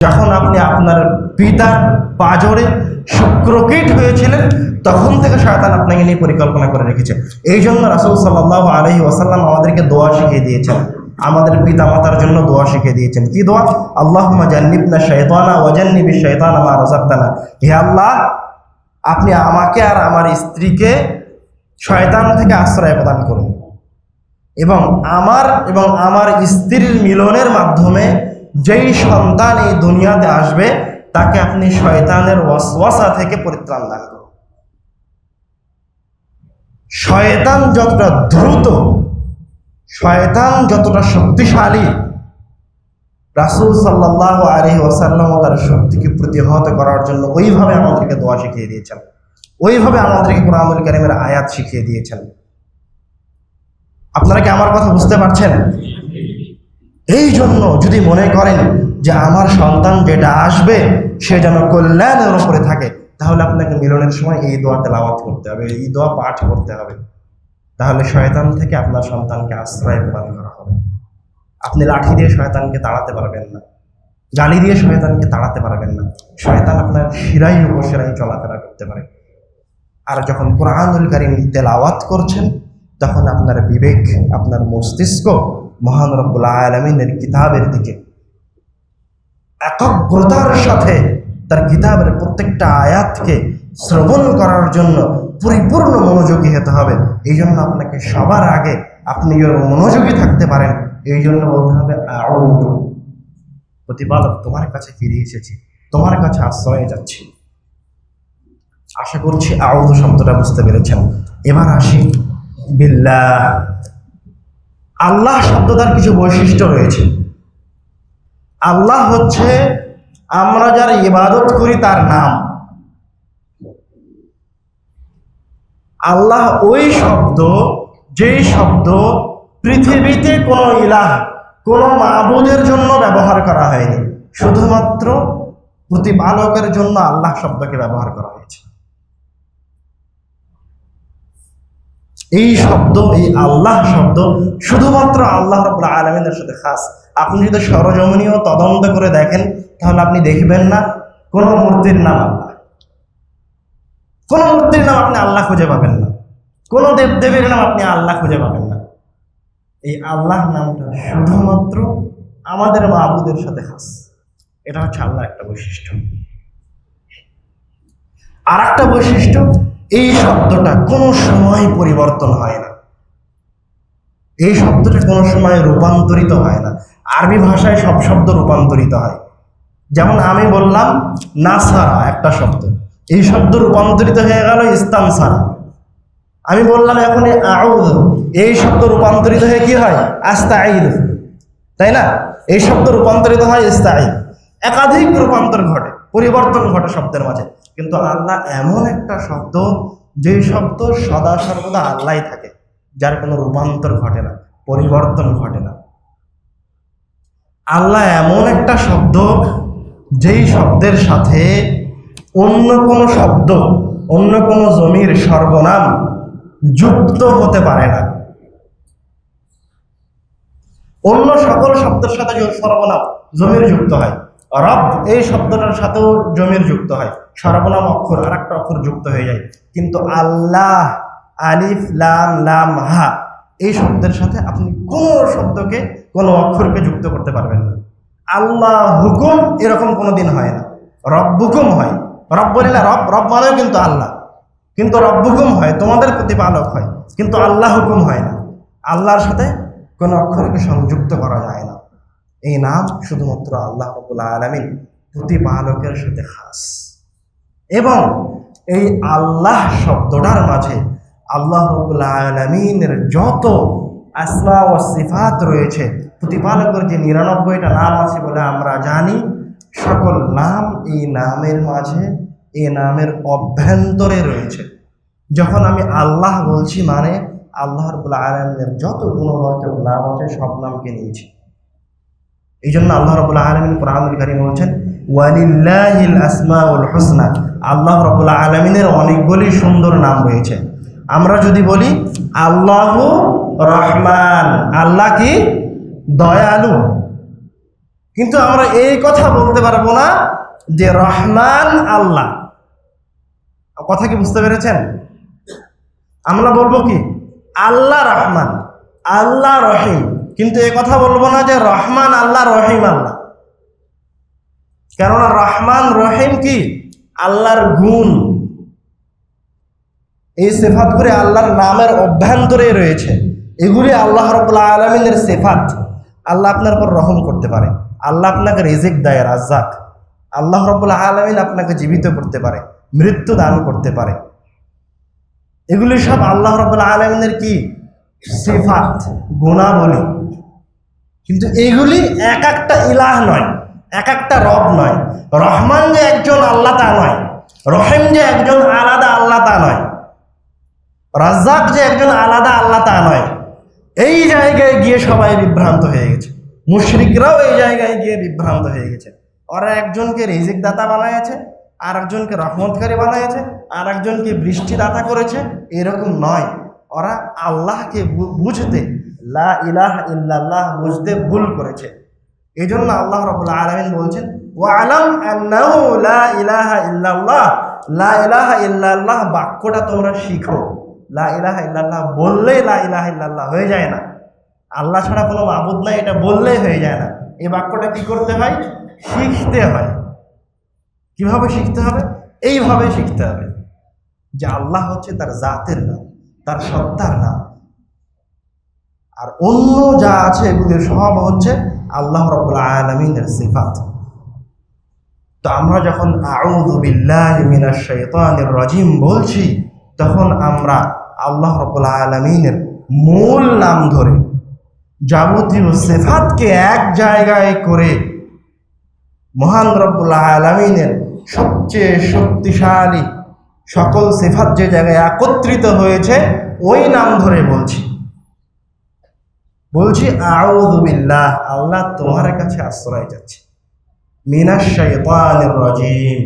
যখন আপনি আপনার পিতার পাজরে শুক্রকীট হয়েছিলেন, তখন থেকে শয়তান আপনাকে নিয়ে পরিকল্পনা করে রেখেছে। এই জন্য রাসুল সাল্লাহ আলহি ওয়াসাল্লাম আমাদেরকে দোয়া শিখিয়ে দিয়েছেন। আমাদের পিতা মাতার জন্য দোয়া শিখিয়ে দিয়েছেন। কি দোয়া? আল্লাহ জান্নিবনা শৈতানা ওয়াজান্নিবি শৈতান আমার রাজাক্তানা হে আল্লাহ, আপনি আমাকে আর আমার স্ত্রীকে শয়তান থেকে আশ্রয় প্রদান করুন। এবং আমার এবং আমার স্ত্রীর মিলনের মাধ্যমে যেই সন্তান এই দুনিয়াতে আসবে, তাকে আপনি শয়তানের ওয়াসওয়াসা থেকে পরিত্রাণ দান করুন। শয়তান যতটা দ্রুত, শয়তান যতটা শক্তিশালী, রাসুল সাল্লাহ আলহি ওসাল্লাম তার শক্তিকে প্রতিহত করার জন্য ওইভাবে আমাদেরকে দোয়া শিখিয়ে দিয়েছেন। ওইভাবে আমাদেরকে কোরআনুল কারিমের আয়াত শিখিয়ে দিয়েছেন। আপনারা কি আমার কথা বুঝতে পারছেন? এই জন্য যদি মনে করেন যে আমার সন্তান যেটা আসবে, সে যেন কল্যাণের উপরে থাকে, তাহলে আপনাকে মিলনের সময় এই দোয়া তেলাওয়াত করতে হবে, এই দোয়া পাঠ করতে হবে। তাহলে শয়তান থেকে আপনার সন্তানকে আশ্রয় প্রদান করা হবে। আপনি লাঠি দিয়ে শয়তানকে তাড়াতে পারবেন না, গালি দিয়ে শয়তানকে তাড়াতে পারবেন না। শয়তান আপনার শিরাই উপশিরাই চলাফেরা করতে পারে। আর যখন কোরআনুল কারিম তেলাওয়াত করছেন, তখন আপনার বিবেক, আপনার মস্তিষ্ক মহান রব্বুল আলমিনের কিতাবের দিকে। একাগ্রতার সাথে তার কিতাবের প্রত্যেকটা আয়াতকে শ্রবণ করার জন্য পরিপূর্ণ মনোযোগী হতে হবে। এই জন্য আপনাকে সবার আগে আপনি মনোযোগী থাকতে পারেন, এই জন্য বলতে হবে। প্রতিপালক তোমার কাছে ফিরে এসেছি, তোমার কাছে আশ্রয়ে যাচ্ছি। আশা করছি আউদু শব্দটা বুঝতে পেরেছেন। এবার আসি বিল্লাহ। আল্লাহ শব্দটার কিছু বৈশিষ্ট্য রয়েছে। আল্লাহ হচ্ছে আমরা যারা ইবাদত করি তার নাম। আল্লাহ ওই শব্দ, যেই শব্দ পৃথিবীতে কোনো ইলাহ, কোনো মাবুদের জন্য ব্যবহার করা হয়নি। শুধুমাত্র প্রতিপালকের জন্য আল্লাহ শব্দকে ব্যবহার করা হয়েছে। এই শব্দ, এই আল্লাহ শব্দ শুধুমাত্র আল্লাহ আলমিনের সাথে খাস। আপনি যদি সরজমিনীয় তদন্ত করে দেখেন, তাহলে আপনি দেখবেন না কোন মূর্তির নাম আল্লাহ। কোন মূর্তির নাম আপনি আল্লাহ খুঁজে পাবেন না। কোন দেবদেবীর নাম আপনি আল্লাহ খুঁজে পাবেন না। এই আল্লাহ নামটা শুধুমাত্র আমাদের মাহবুদের সাথে খাস। এটা হচ্ছে আল্লাহ একটা বৈশিষ্ট্য। আর একটা বৈশিষ্ট্য এই শব্দটা কোনো সময় পরিবর্তন হয় না। এই শব্দটা কোনো সময় রূপান্তরিত হয় না। আরবি ভাষায় সব শব্দ রূপান্তরিত হয়। যেমন আমি বললাম, নাসারা একটা শব্দ। এই শব্দ রূপান্তরিত হয়ে গেল ইস্তান সারা আমি বললাম এখন এই শব্দ রূপান্তরিত হয়ে কি হয়? আস্তা তাই না? এই শব্দ রূপান্তরিত হয় ইস্তাইদ একাধিক রূপান্তর ঘটে, পরিবর্তন ঘটে শব্দের মাঝে। কিন্তু আল্লাহ এমন একটা শব্দ, যে শব্দ সদা সর্বদা আল্লাহ থাকে, যার কোনো রূপান্তর ঘটে না, পরিবর্তন ঘটে না। আল্লাহ এমন একটা শব্দ, যেই শব্দের সাথে অন্য কোনো শব্দ, অন্য কোনো জমির সর্বনাম যুক্ত হতে পারে না। অন্য সকল শব্দের সাথে সর্বনাম, জমির যুক্ত হয়। রব এই শব্দটার সাথেও জমির যুক্ত হয়। সর্বনাম অক্ষর আর একটা অক্ষর যুক্ত হয়ে যায়। কিন্তু আল্লাহ, আলিফ, লাম লাম, হা, এই শব্দের সাথে আপনি কোনো শব্দকে, কোনো অক্ষরকে যুক্ত করতে পারবেন না। আল্লাহ হুকুম এরকম কোনো দিন হয় না। রব হুকুম হয়। রব বলিলে রব রব মানেও কিন্তু আল্লাহ। কিন্তু রব হুকুম হয়, তোমাদের প্রতিপালক হয়। কিন্তু আল্লাহ হুকুম হয় না। আল্লাহর সাথে কোনো অক্ষরকে সংযুক্ত করা যায় না। এই নাম শুধুমাত্র আল্লাহ রবুল্লা আলমিন প্রতিপালকের সাথে খাস। এবং এই আল্লাহ শব্দটার মাঝে আল্লাহ আলমিনের যত আসমা ও সিফাত রয়েছে, প্রতিপালকের যে নিরানব্বইটা নাম আছে বলে আমরা জানি, সকল নাম এই নামের মাঝে, এই নামের অভ্যন্তরে রয়েছে। যখন আমি আল্লাহ বলছি মানে আল্লাহ রবুল্লা আলমিনের যত গুণবাচক নাম আছে সব নামকে নিয়েছি। এই জন্য আল্লাহ রবুল্লা আলমিন কোরআনুল কারিম বলছেন, ওয়ালিল্লাহিল আসমাউল হোসনা আল্লাহ রবুল্লা আলমিনের অনেকগুলি সুন্দর নাম রয়েছে। আমরা যদি বলি, আল্লাহ রহমান আল্লাহ কি? দয়ালু। কিন্তু আমরা এই কথা বলতে পারব না যে রহমান আল্লাহ। কথা কি বুঝতে পেরেছেন? আমরা বলব কি? আল্লাহ রহমান, আল্লাহ রহিম। কিন্তু এ কথা বলব না যে রহমান আল্লাহ, রহিম আল্লাহ। কেননা রহমান, রহিম কি? আল্লাহর গুণ। এই সেফাতগুলি আল্লাহর নামের অভ্যন্তরে রয়েছে। এগুলি আল্লাহ রবুল্লা আলমিনের সেফাত। আল্লাহ আপনার উপর রহম করতে পারে। আল্লাহ আপনাকে রেজেক দেয়, রাজ্জাক। আল্লাহ রবুল্লা আলমিন আপনাকে জীবিত করতে পারে, মৃত্যু দান করতে পারে। এগুলি সব আল্লাহ রবুল্লা আলমিনের কি? সেফাত, গুণাবলী। কিন্তু এগুলি এক একটা ইলাহ নয়, এক একটা রব নয়। রহমান যে একজন, আল্লাহ তা নয়। রহিম যে একজন, আলাদা আল্লাহ তা নয়। রাজ্জাক যে একজন, আলাদা আল্লাহ তা নয়। এই জায়গায় গিয়ে সবাই বিভ্রান্ত হয়ে গেছে। মুশরিকরাও এই জায়গায় গিয়ে বিভ্রান্ত হয়ে গেছে। ওরা একজনকে রিজিক দাতা বানাইছে আর একজনকে রহমতকারী বানাইছে আর একজনকে বৃষ্টি দাতা করেছে, এরকম নয়। ওরা আল্লাহকে বুঝতে লা ইলাহ ইল্লাল্লাহ বুঝতে ভুল করেছে। এই জন্য আল্লাহ রবুল্লা আলমিন বলছেন ও আলম আন্নাহু লা ইলাহা ইল্লাল্লাহ। লা ইলাহা ইল্লাল্লাহ বাক্যটা তোমরা শিখো। লা ইলাহা ইল্লাল্লাহ বললেই লা ইলাহা ইল্লাল্লাহ হয়ে যায় না। আল্লাহ ছাড়া কোনো মাবুদ নাই, এটা বললেই হয়ে যায় না। এই বাক্যটা কি করতে হয়? শিখতে হয়। কীভাবে শিখতে হবে? এইভাবে শিখতে হবে যে আল্লাহ হচ্ছে তার জাতের নাম, তার সত্তার নাম। আর অন্য যা আছে এগুলির সব হচ্ছে আল্লাহ রবুল্লা আলমিনের সিফাত। তো আমরা যখন রাজিম বলছি, তখন আমরা আল্লাহ রবুল্লা আলমিনের মূল নাম ধরে, যাবতীয় সেফাতকে এক জায়গায় করে মহান রব্বুল্লাহ আলমিনের সবচেয়ে শক্তিশালী সকল সেফাত যে জায়গায় একত্রিত হয়েছে, ওই নাম ধরে বলছি। বলছি আউযুবিল্লাহ আল্লাহ তোমার কাছে আশ্রয় যাচ্ছে মিনাশ শাইতানির রাজিম।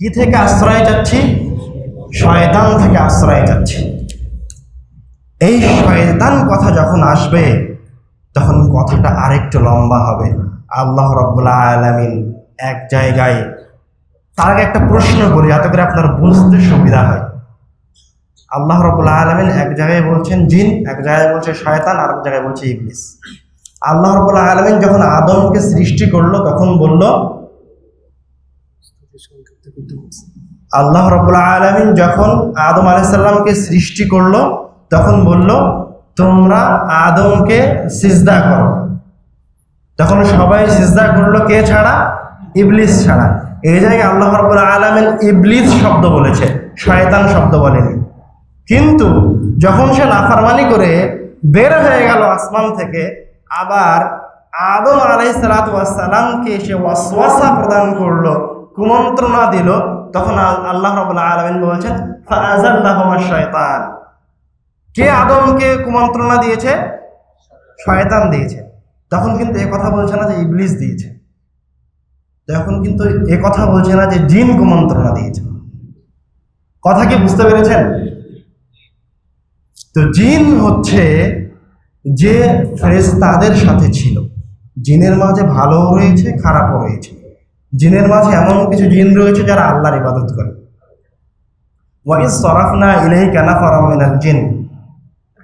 কি থেকে আশ্রয় যাচ্ছি শয়তান থেকে আশ্রয় যাচ্ছি এই শয়তান কথা যখন আসবে, তখন কথাটা আরেকটু লম্বা হবে। আল্লাহ রব্বুল্লাহ আলামিন এক জায়গায় তার আগে একটা প্রশ্ন করি, যাতে করে আপনার বুঝতে সুবিধা হয়। আল্লাহ রবুল্লাহ আলমিন এক জায়গায় বলছেন জিন, এক জায়গায় বলছে শয়তান আর এক জায়গায় বলছে ইবলিস। আল্লাহ রবুল্লাহ আলমিন যখন আদমকে সৃষ্টি করল, তখন বলল, আল্লাহ রবুল্লাহ আলমিন যখন আদম আলাইসাল্লামকে সৃষ্টি করল, তখন বলল, তোমরা আদমকে সিজদা করো। তখন সবাই সিজদা করল কে ছাড়া? ইবলিস ছাড়া। এই জায়গায় আল্লাহ রবুল্লাহ আলমিন ইবলিস শব্দ বলেছে, শয়তান শব্দ বলেনি। কিন্তু যখন সে নাফারমানি করে বের হয়ে গেল আসমান থেকে, আবার আদম আলাই সালাতামকে সে ওয়াসওয়াসা প্রদান করল, কুমন্ত্রণা দিল, তখন আল- আল্লাহ রবুল্লাহ আলমিন বলছেন শয়তান। কে আদমকে কুমন্ত্রণা দিয়েছে? শয়তান দিয়েছে। তখন কিন্তু এ কথা বলছে না যে ইবলিস দিয়েছে। তখন কিন্তু এ কথা বলছে না যে জিন কুমন্ত্রণা দিয়েছে। কথা কি বুঝতে পেরেছেন? তো জিন হচ্ছে যে ফেরেশতাদের সাথে ছিল। জিনের মাঝে ভালোও রয়েছে, খারাপও রয়েছে। জিনের মাঝে এমন কিছু জিন রয়েছে যারা আল্লাহর ইবাদত করে। ওয়াইজ সরাফনা ইলাহি কানা ফরামিনাল জিন।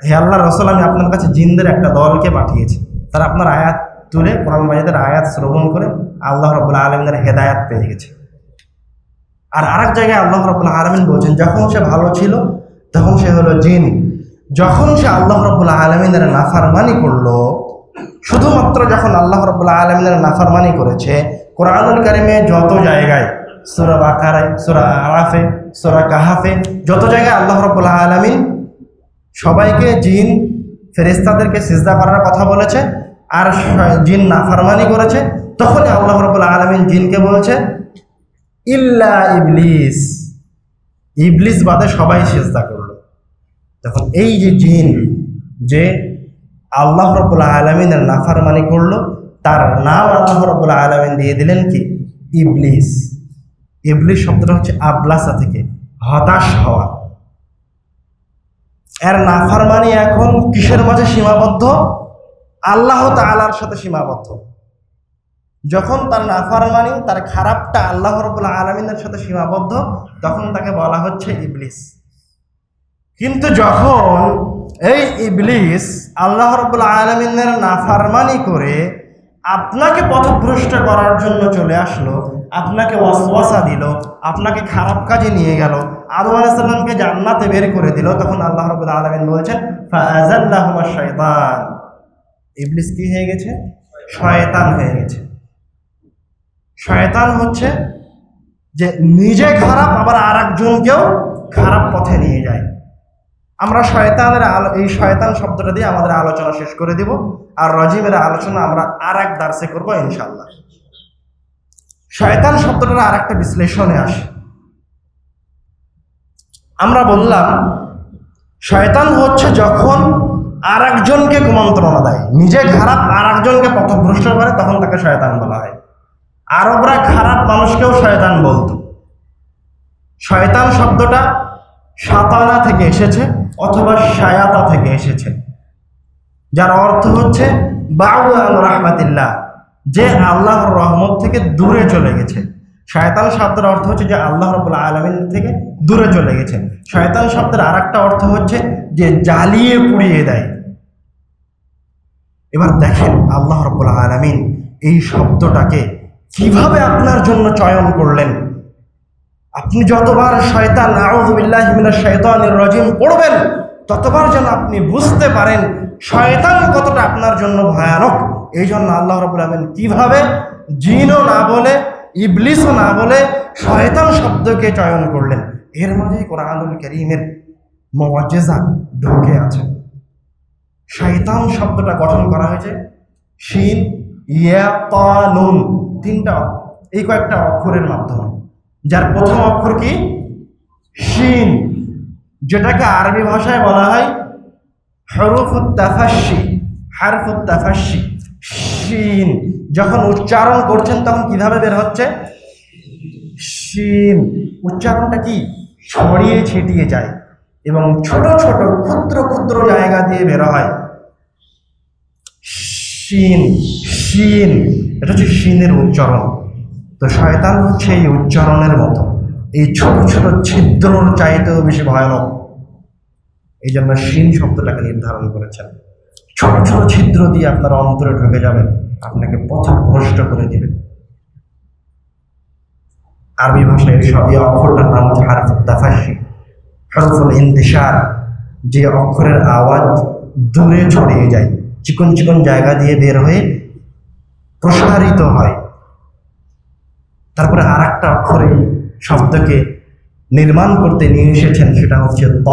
হে আল্লাহ রসল, আমি আপনার কাছে জিনদের একটা দলকে পাঠিয়েছি। তারা আপনার আয়াত তুলে কোরআন মাজিদের আয়াত শ্রবণ করে আল্লাহ রবুল্লা আলমিনের হেদায়াত পেয়ে গেছে। আর আরেক জায়গায় আল্লাহ রবুল্লা আলমিন বলছেন, যখন সে ভালো ছিল, তখন সে হলো জিন। যখন সে আল্লাহ রবুল্লা আলমিনের নাফারমানি করল, শুধুমাত্র যখন আল্লাহ রবুল্লা আলমিনের নাফারমানি করেছে, কোরআনুল কারিমে যত জায়গায়, সুরা বাকারায়, সুরা আরাফে, সুরা কাহাফে, যত জায়গায় আল্লাহ রবুল্লা আলমিন সবাইকে জিন ফেরেস্তাদেরকে সিজদা করার কথা বলেছে, আর জিন নাফারমানি করেছে, তখনই আল্লাহ রবুল্লা আলমিন জিনকে বলছে, ইল্লা ইবলিস। ইবলিস বাদে সবাই সিজদা করল। তখন এই যে জিন যে আল্লাহ রবুল্লা আলমিনের নাফারমানি করল, তার নাম আল্লাহ রবুল্লা আলমিন দিয়ে দিলেন কি? ইবলিস। ইবলিস শব্দটা হচ্ছে আবলাসা থেকে, হতাশ হওয়া। এর নাফারমানি এখন কিসের মাঝে সীমাবদ্ধ? আল্লাহ তাআলার সাথে সীমাবদ্ধ। যখন তার নাফারমানি, তার খারাপটা আল্লাহ রবুল্লা আলমিনের সাথে সীমাবদ্ধ, তখন তাকে বলা হচ্ছে ইবলিস। কিন্তু যখন এই ইবলিস আল্লাহ রবুল্লা আলমিনের নাফারমানি করে আপনাকে পথভ্রষ্ট করার জন্য চলে আসলো, আপনাকে ওয়াসওয়াসা দিল, আপনাকে খারাপ কাজে নিয়ে গেল, আদম আলাইসাল্লামকে জান্নাতে বের করে দিল, তখন আল্লাহ রবুল্লা আলমিন বলছেন ফাজাল্লাহুমা শয়তান ইবলিস কি হয়ে গেছে? শয়তান হয়ে গেছে। শয়তান হচ্ছে যে নিজে খারাপ, আবার আর একজনকেও খারাপ পথে নিয়ে যায়। আমরা শয়তানের আলো এই শয়তান শব্দটা দিয়ে আমাদের আলোচনা শেষ করে দিব। আর রজিমের আলোচনা আমরা আর এক দার্সে করব ইনশাল্লাহ শয়তান শব্দটার আর একটা বিশ্লেষণে আসে। আমরা বললাম, শয়তান হচ্ছে যখন আর একজনকে কুমন্ত্রণা দেয়। নিজে খারাপ আর একজনকে পথভ্রষ্ট করে, তখন তাকে শয়তান বলা হয়। আরবরা খারাপ মানুষকেও শয়তান বলতো। শয়তান শব্দটা সাতানা থেকে এসেছে। অথবা সায়াতা থেকে এসেছে। যার অর্থ হচ্ছে বাবু রহমাতিল্লাহ, যে আল্লাহর রহমত থেকে দূরে চলে গেছে। শয়তান শব্দের অর্থ হচ্ছে যে আল্লাহ রবুল্লা আলমিন থেকে দূরে চলে গেছে। শয়তান শব্দের আর একটা অর্থ হচ্ছে যে জ্বালিয়ে পুড়িয়ে দেয়। এবার দেখেন আল্লাহ রব্বুল আলমিন এই শব্দটাকে কীভাবে আপনার জন্য চয়ন করলেন? আপনি যতবার শয়তান আউযুবিল্লাহি শয়তানির রাজিম পড়বেন, ততবার যেন আপনি বুঝতে পারেন শয়তান কতটা আপনার জন্য ভয়ানক। এই জন্য আল্লাহ রবুল কীভাবে জিনও না বলে, ইবলিসও না বলে শয়তান শব্দকে চয়ন করলেন। এর মাঝে কোরআনুল করিমের মজেজা ঢুকে আছে। শয়তান শব্দটা গঠন করা হয়েছে শিন ইয়া নুন তিনটা এই কয়েকটা অক্ষরের মাধ্যমে। যার প্রথম অক্ষর কি? শিন। যেটাকে আরবি ভাষায় বলা হয় হরফুত তাফাসি হারফুত তাফাসি শিন। যখন উচ্চারণ করছেন তখন কীভাবে বের হচ্ছে? শিন। উচ্চারণটা কি? ছড়িয়ে ছিটিয়ে যায় এবং ছোট ছোট ক্ষুদ্র ক্ষুদ্র জায়গা দিয়ে বের হয়। শিন। শিন। এটা হচ্ছে শিনের উচ্চারণ। তো শয়তান হচ্ছে এই উচ্চারণের মতো। এই ছোট ছোট ছিদ্রর চাইতেও বেশি ভয়ানক। এই জন্য শিন শব্দটাকে নির্ধারণ করেছেন। ছোট ছোট ছিদ্র দিয়ে আপনার অন্তরে ঢুকে যাবে আপনাকে পথভ্রষ্ট করে দিবে। আরবি ভাষায় এই সব এই অক্ষরটার নাম হচ্ছে হারফুল তাফাসি হরফুল ইন্তিসার যে অক্ষরের আওয়াজ দূরে ছড়িয়ে যায়, চিকন চিকন জায়গা দিয়ে বের হয়ে প্রসারিত হয়। তারপরে আর একটা অক্ষর এই শব্দকে নির্মাণ করতে নিয়ে এসেছেন, সেটা হচ্ছে ত,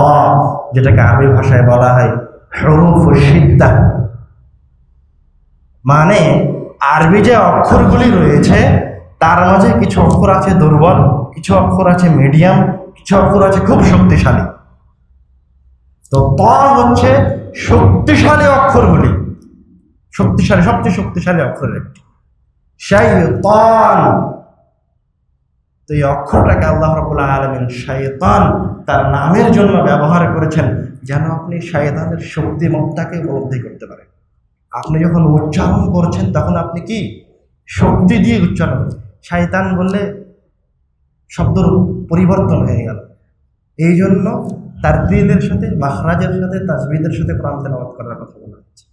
যেটাকে আরবি ভাষায় বলা হয় হরুফ সিদ্ধা মানে আরবি যে অক্ষরগুলি রয়েছে, তার মাঝে কিছু অক্ষর আছে দুর্বল, কিছু অক্ষর আছে মিডিয়াম, কিছু অক্ষর আছে খুব শক্তিশালী। তো ত হচ্ছে শক্তিশালী অক্ষরগুলি। শক্তিশালী, সবচেয়ে শক্তিশালী অক্ষরের একটি। শাইতান তো এই অক্ষরটাকে আল্লাহ রবুল্লাহ আলমিন শায়তান তার নামের জন্য ব্যবহার করেছেন যেন আপনি শায়তানের শক্তিমত্তাকে উপলব্ধি করতে পারেন। আপনি যখন উচ্চারণ করছেন তখন আপনি কি? শক্তি দিয়ে উচ্চারণ। শায়তান বললে শব্দর পরিবর্তন হয়ে গেল। এই জন্য তার দিলের সাথে মাহরাজের সাথে, তাজবিদের সাথে কোরআন তেলাওয়াত করার কথা বলা হচ্ছে